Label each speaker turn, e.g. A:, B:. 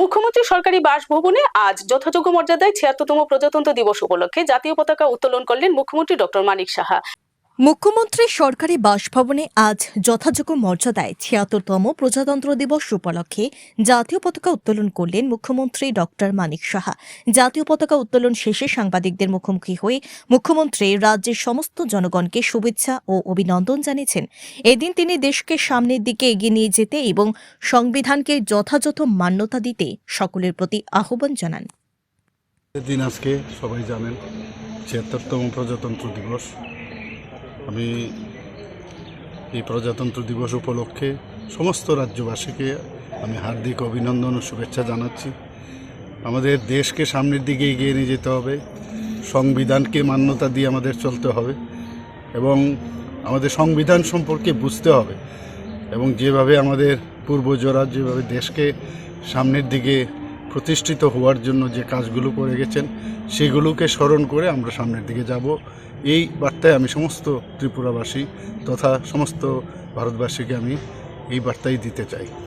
A: মুখ্যমন্ত্রী সরকারি বাসভবনে আজ যথাযোগ্য মর্যাদায় ছিয়াত্তরতম প্রজাতন্ত্র দিবস উপলক্ষে জাতীয় পতাকা উত্তোলন করলেন মুখ্যমন্ত্রী ডক্টর মানিক সাহা।
B: মুখ্যমন্ত্রী সরকারি বাসভবনে আজ যথাযোগ্য মর্যাদায় ছিয়াত্তরতম প্রজাতন্ত্র দিবস উপলক্ষে জাতীয় পতাকা উত্তোলন করলেন মুখ্যমন্ত্রী ডক্টর মানিক সাহা। জাতীয় পতাকা উত্তোলন শেষে সাংবাদিকদের মুখোমুখি হয়ে মুখ্যমন্ত্রী রাজ্যের সমস্ত জনগণকে শুভেচ্ছা ও অভিনন্দন জানিয়েছেন। এদিন তিনি দেশকে সামনের দিকে এগিয়ে নিয়ে যেতে এবং সংবিধানকে যথাযথ মান্যতা দিতে সকলের প্রতি আহ্বান জানান।
C: দিন আজকে সবাই জানেন, ছিয়াত্তরতম প্রজাতন্ত্র দিবস। আমি এই প্রজাতন্ত্র দিবস উপলক্ষে সমস্ত রাজ্যবাসীকে আমি হার্দিক অভিনন্দন ও শুভেচ্ছা জানাচ্ছি। আমাদের দেশকে সামনের দিকে এগিয়ে নিয়ে যেতে হবে, সংবিধানকে মান্যতা দিয়ে আমাদের চলতে হবে এবং আমাদের সংবিধান সম্পর্কে বুঝতে হবে এবং যেভাবে আমাদের পূর্বজরা, যেভাবে দেশকে সামনের দিকে প্রতিষ্ঠিত হওয়ার জন্য যে কাজগুলো করে গেছেন, সেগুলোকে স্মরণ করে আমরা সামনের দিকে যাব। এই বার্তায় আমি সমস্ত ত্রিপুরাবাসী তথা সমস্ত ভারতবাসীকে আমি এই বার্তাই দিতে চাই।